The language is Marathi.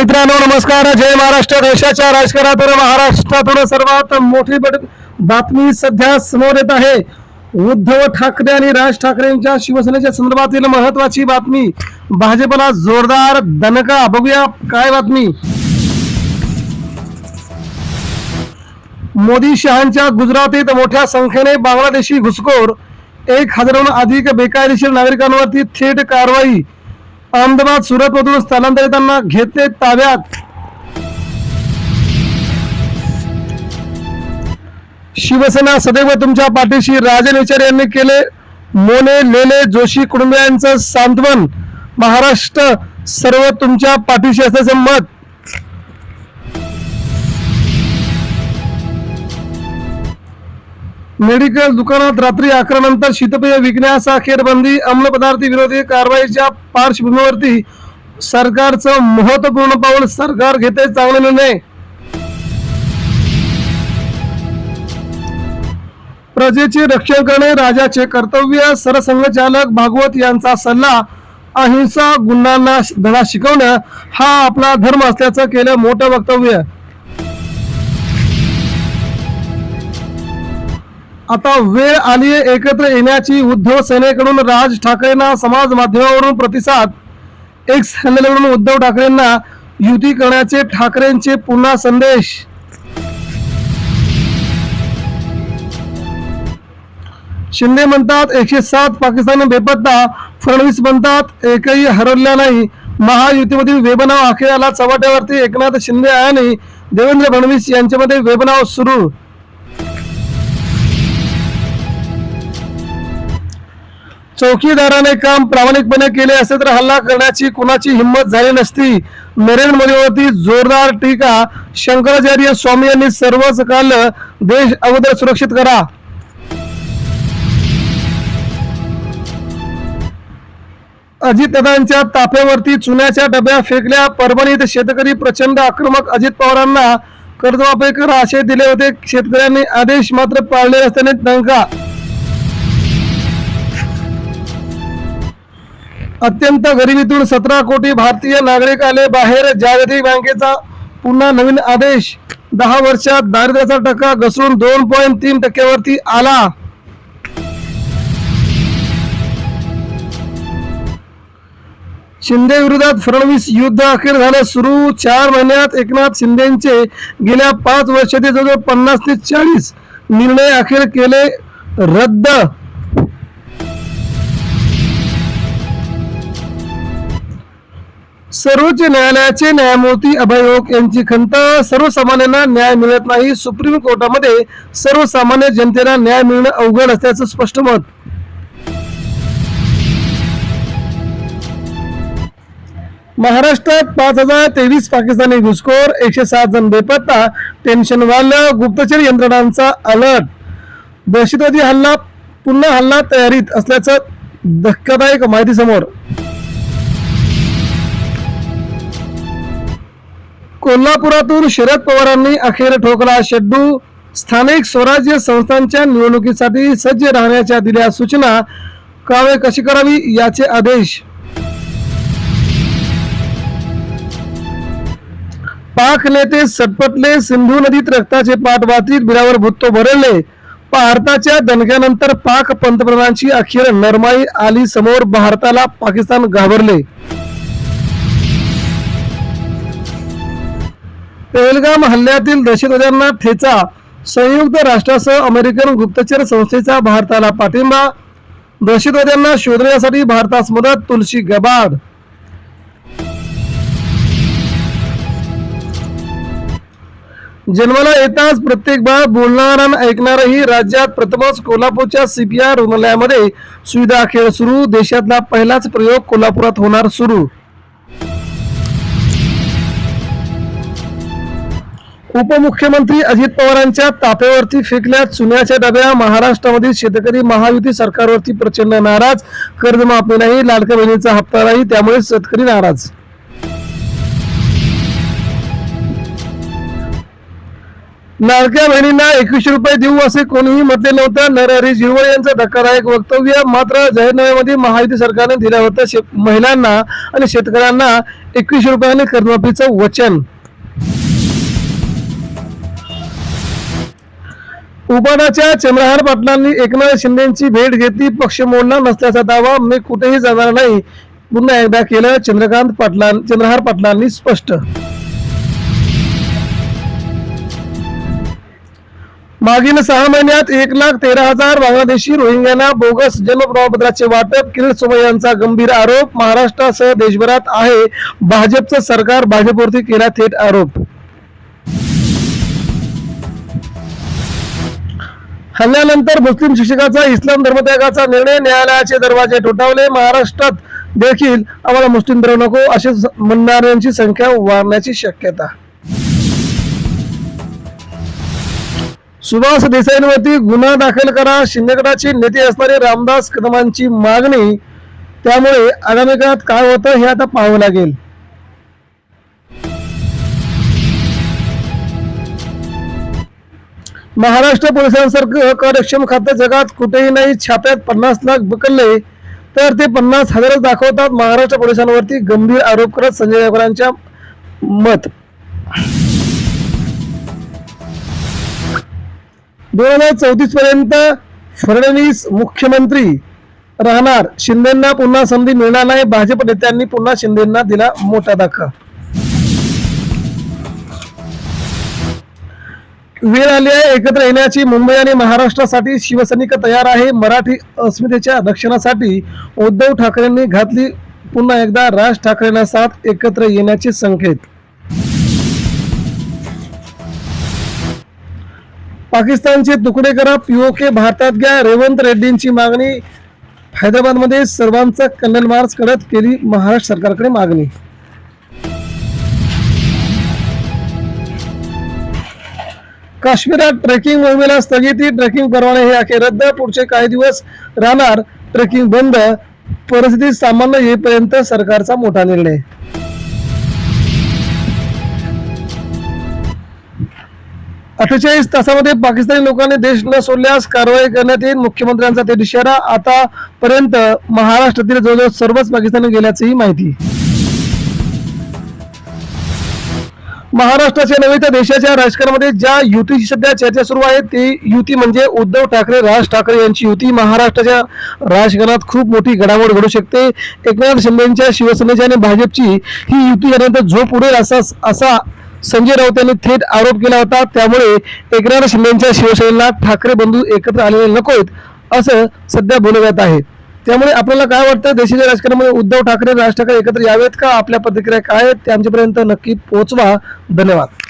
मित्रांनो नमस्कार. जय महाराष्ट्र. देशाच्या राजकारणातून महाराष्ट्रातून सर्वात मोठी बातमी सध्या समोर येत आहे. उद्धव ठाकरे आणि राज ठाकरेंच्या शिवसेनेच्या संदर्भातील महत्वाची बातमी. भाजपला जोरदार दणका. बघूया काय बातमी. मोदी शहांच्या गुजरातीत मोठ्या संख्येने बांगलादेशी घुसखोर. एक हजाराहून अधिक बेकायदेशीर नागरिकांवरती थेट कारवाई. अहमदाबाद सुरत मधून स्थलांतरितांना घेतले ताब्यात. शिवसेना सदैव तुमच्या पाठीशी राजन विचार यांनी केले. मोने लेले जोशी कुटुंबियांचं सांत्वन महाराष्ट्र सर्व तुमच्या पाठीशी असल्याचं मत. मेडिकल दुकानात रात्री अकरा नंतर शीतपेय विकण्यास अखेरबंदी अंमलपदार्थ विरोधी कारवाईच्या पार्श्वभूमीवरती सरकारचं महत्त्वपूर्ण पाऊल सरकार घेते चांगले निर्णय. प्रजेचे रक्षण करणे राजाचे कर्तव्य सरसंघचालक भागवत यांचा सल्ला अहिंसा गुन्ह्यांना धडा शिकवणं हा आपला धर्म असल्याचं केलं मोठं वक्तव्य. आता वेळ आली एकत्र येण्याची. उद्धव सेनेकडून राज ठाकरेंना समाज माध्यमावरून प्रतिसाद. एक्स हल्ल्यावरून उद्धव ठाकरेंना युती करण्याचे ठाकरेंचे पुन्हा संदेश. शिंदे म्हणतात एकशे सात पाकिस्तान बेपत्ता फडणवीस म्हणतात एकही हरवल्या नाही. महायुतीमधील वेबनाव अखेराला चव्हाट्यावरती एकनाथ शिंदे आणि देवेंद्र फडणवीस यांच्यामध्ये वेबनाव सुरू. चौकीदाराने काम प्रामाणिकपणे केले असते तर हल्ला करण्याची कुणाची हिंमत झाली नसती. नरेंद्र मोदीवरती जोरदार टीका. शंकराचार्य स्वामी यांनी सर्वच काल देश अगोदर सुरक्षित करा. अजितदादांच्या ताफ्यावरती चुन्याच्या डब्या फेकल्या. परभणीत शेतकरी प्रचंड आक्रमक अजित पवारांना कर्जमाफी करा असे दिले होते. शेतकऱ्यांनी आदेश मात्र पाळले असताना दंका अत्यंत गरिबीतून सतरा कोटी भारतीय नागरिक आले. बाहेर जागतिक बँकेचा पुन्हा नवीन आदेश. दहा वर्षात दारिद्र्याचा टक्का घसरून दोन पॉईंट तीन टक्क्यावरती आला. शिंदे विरोधात फडणवीस युद्ध अखेर झालं सुरू. चार महिन्यात एकनाथ शिंदेचे गेल्या पाच वर्षातील जवळजवळ पन्नास ते चाळीस निर्णय अखेर केले. रद्द सर्वोच्च न्यायालयाचे न्यायमूर्ती अभय ओक यांची खंत सर्वसामान्यांना न्याय मिळत नाही. सुप्रीम कोर्टामध्ये सर्वसामान्य जनतेला न्याय मिळणं अवघड असल्याचं स्पष्ट मत. महाराष्ट्रात पाच हजार तेवीस पाकिस्तानी घुसखोर एकशे सात जण बेपत्ता टेन्शन वाढलं गुप्तचर यंत्रणांचा अलर्ट. दहशतवादी हल्ला पुन्हा हल्ला तयारीत असल्याचं धक्कादायक माहिती समोर कोल्हापुरातून शरद पवारांनी अखेर ठोकला शेड्डू. स्थानिक स्वराज्य संस्थांच्या निवडणुकीसाठी सज्ज राहण्याच्या दिल्या सूचना. कावे कशी करावी याचे आदेश. पाक नेते सटपटले सिंधू नदीत रक्ताचे पाठ वाहतीत बिरावर भुत्तो भरले भारताच्या दणक्यानंतर पाक पंतप्रधानांची अखेर नरमाई आली समोर भारताला पाकिस्तान घाबरले. पेहलगाम हल्ल्यातील दहशतवाद्यांना ठेचा. संयुक्त राष्ट्रासह अमेरिकन गुप्तचर संस्थेचा भारताला पाठिंबा. दहशतवाद्यांना शोधण्यासाठी भारतास मदत तुलसी गबाड. जन्माला येताच प्रत्येक बाळ बोलणार आणि ऐकणारही राज्यात प्रथमच कोल्हापूरच्या सीपीआर रुग्णालयामध्ये सुविधा अखेर सुरू. देशातला पहिलाच प्रयोग कोल्हापुरात होणार सुरू. उपमुख्यमंत्री अजित पवारांच्या तापेवरती फेकल्या चुन्याच्या डब्या महाराष्ट्रामधील शेतकरी महायुती सरकारवरती प्रचंड नाराज. कर्जमाफी नाही लाडक्या बहिणीचा हप्ता नाही त्यामुळे शेतकरी नाराज. लाडक्या बहिणींना एकवीसशे रुपये देऊ असे कोणीही म्हटले नव्हतं. नरहरी झिरवळ यांचं धक्कादायक वक्तव्य मात्र जाहीरनाम्यामध्ये महायुती सरकारने दिलं होतं. शे- महिलांना आणि शेतकऱ्यांना एकवीसशे रुपयांनी कर्जमाफीचं वचन. उपाडाच्या चंद्रहार पाटलांनी एकनाथ शिंदेची भेट घेतली. पक्ष मोडणार नसल्याचा दावा मी कुठेही जाणार नाही. पुन्हा एकदा केलं चंद्रकांत पाटलां चंद्रहार पाटलांनी स्पष्ट. मागील सहा महिन्यात एक लाख तेरा हजार बांगलादेशी रोहिंग्यांना बोगस जन्म प्रमाणपत्राचे वाटप किरीट सोमय यांचा गंभीर आरोप महाराष्ट्रासह देशभरात आहे. भाजपचं सरकार भाजपवरती केला थेट आरोप. हल्ल्यानंतर मुस्लिम शिक्षकाचा इस्लाम धर्मत्यागाचा निर्णय न्यायालयाचे दरवाजे ठोठावले महाराष्ट्रात देखील आम्हाला मुस्लिम धर्म नको असे म्हणणाऱ्यांची संख्या वाढण्याची शक्यता. सुभाष देसाईंवरती गुन्हा दाखल करा शिंदेगडाचे नेते असणारे रामदास कदमांची मागणी. त्यामुळे आगामी काळात काय होतं हे आता पाहावं लागेल. महाराष्ट्र पोलिसांसारखं कार्यक्षम खातं जगात कुठेही नाही. छाप्यात पन्नास लाख बकलले तर ते पन्नास हजारच दाखवतात महाराष्ट्र पोलिसांवरती गंभीर आरोप करत संजय गायकवाडांच्या मत. दोन हजार चौतीस पर्यंत फडणवीस मुख्यमंत्री राहणार. शिंदेना पुन्हा संधी मिळणार नाही. भाजप नेत्यांनी पुन्हा शिंदेना दिला मोठा धक्का. वेळ आली आहे. एकत्र येण्याची मुंबई आणि महाराष्ट्रासाठी शिवसैनिक तयार आहे. मराठी अस्मितेच्या रक्षणासाठी उद्धव ठाकरेंनी घातली. पुन्हा एकदा राज ठाकरेंना साथ एकत्र येण्याचे संकेत. पाकिस्तानचे तुकडे करा. पीओके भारतात घ्या. रेवंत रेड्डींची मागणी. हैदराबादमध्ये सर्वांचा कल्याण मार्च करत केली महाराष्ट्र सरकारकडे मागणी. काश्मीरात ट्रेकिंग मोहिमेला स्थगिती. ट्रेकिंग परवाने हे अखेर रद्द. पुढचे काही दिवस राहणार. ट्रेकिंग बंद. परिस्थिती सामान्य येईपर्यंत सरकारचा मोठा निर्णय. अठ्ठेचाळीस तासामध्ये पाकिस्तानी लोकांनी देश न सोडल्यास कारवाई करण्यात येईल. मुख्यमंत्र्यांचा ते इशारा. आतापर्यंत महाराष्ट्रातील जवळजवळ सर्वच पाकिस्तानी गेल्याचीही माहिती. महाराष्ट्राच्या नव्हे तर देशाच्या राजकारणामध्ये ज्या युतीची सध्या चर्चा सुरू आहे ती युती म्हणजे उद्धव ठाकरे राज ठाकरे यांची युती. महाराष्ट्राच्या राजकारणात खूप मोठी घडामोड घडू शकते. एकनाथ शिंदेच्या शिवसेनेची आणि भाजपची ही युती झाल्यानंतर झोप उडेल असा असा संजय राऊत यांनी थेट आरोप केला होता. त्यामुळे एकनाथ शिंदेच्या शिवसेनेला ठाकरे बंधू एकत्र आलेले नकोत असं सध्या बोललं जात आहे. त्यामुळे आपल्याला काय वाटतं? देशाच्या राजकारणामध्ये उद्धव ठाकरे राज ठाकरे एकत्र यावेत का? आपल्या प्रतिक्रिया काय आहेत? ते आमच्यापर्यंत नक्की पोहोचवा. धन्यवाद.